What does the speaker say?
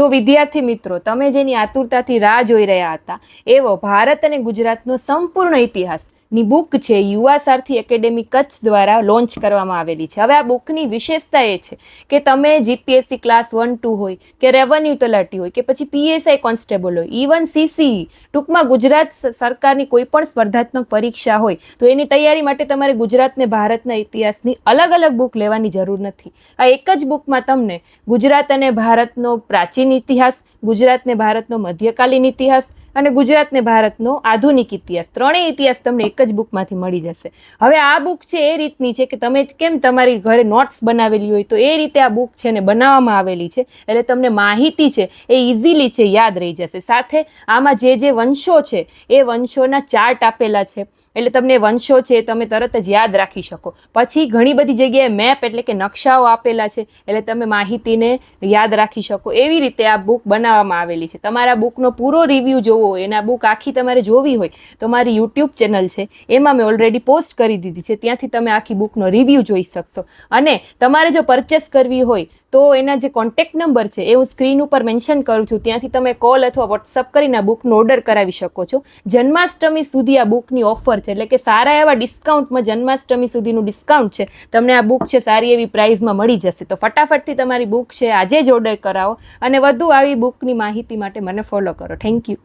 તો વિદ્યાર્થી મિત્રો, તમે જેની આતુરતાથી રાહ જોઈ રહ્યા હતા, એવો ભારત અને ગુજરાતનો સંપૂર્ણ ઇતિહાસ ની બુક છે, યુવા સારથી એકેડેમી કચ્છ દ્વારા લોન્ચ કરવામાં આવેલી છે. હવે આ બુકની વિશેષતા એ છે કે તમે જીપીએસસી ક્લાસ વન, ટુ હોય કે રેવન્યુ તલાટી હોય કે પછી પીએસઆઈ કોન્સ્ટેબલ હોય ઇવન સીસી ટૂંકમાં ગુજરાત સરકારની કોઈ પણ સ્પર્ધાત્મક પરીક્ષા હોય, તો એની તૈયારી માટે તમારે ગુજરાતને ભારતના ઇતિહાસની અલગ અલગ બુક લેવાની જરૂર નથી. આ એક જ બુકમાં તમને ગુજરાત અને ભારતનો પ્રાચીન ઇતિહાસ, ગુજરાતને ભારતનો મધ્યકાલીન ઇતિહાસ અને ગુજરાતને ભારતનો આધુનિક ઇતિહાસ. ત્રણેય ઇતિહાસ તમને એક જ બુકમાંથી મળી જશે. હવે આ બુક છે એ રીતની છે કે તમે કેમ તમારી ઘરે નોટ્સ બનાવેલી હોય તો એ રીતે આ બુક છે ને બનાવવામાં આવેલી છે. એટલે તમને માહિતી છે એ ઇઝીલી છે, યાદ રહી જશે. સાથે આમાં જે જે વંશો છે, એ વંશોના ચાર્ટ આપેલા છે. એટલે તમને વંશો છે તમે તરત જ યાદ રાખી શકો. પછી ઘણી બધી જગ્યાએ મેપ એટલે કે નકશાઓ આપેલા છે. એટલે તમે માહિતીને યાદ રાખી શકો. એવી રીતે આ બુક બનાવવામાં આવેલી છે. તમારા બુકનો પૂરો રિવ્યૂ જોવો હોય એના બુક આખી તમારે જોવી હોય, તો મારી યુટ્યુબ ચેનલ છે, એમાં મેં ઓલરેડી પોસ્ટ કરી દીધી છે, ત્યાંથી તમે આખી બુકનો રિવ્યૂ જોઈ શકશો. અને તમારે જો પરચેસ કરવી હોય, તો એના જે કોન્ટેક્ટ નંબર છે, એ હું સ્ક્રીન ઉપર મેન્શન કરું છું, ત્યાંથી તમે કોલ અથવા વોટ્સઅપ કરીને આ બુકનો ઓર્ડર કરાવી શકો છો. જન્માષ્ટમી સુધી આ બુકની ઓફર છે, એટલે કે સારા એવા ડિસ્કાઉન્ટમાં જન્માષ્ટમી સુધીનું ડિસ્કાઉન્ટ છે, તમને આ બુક છે, સારી એવી પ્રાઇઝમાં મળી જશે. તો ફટાફટથી તમારી બુક છે, આજે જ ઓર્ડર કરાવો, અને વધુ આવી બુકની માહિતી માટે મને ફોલો કરો. Thank you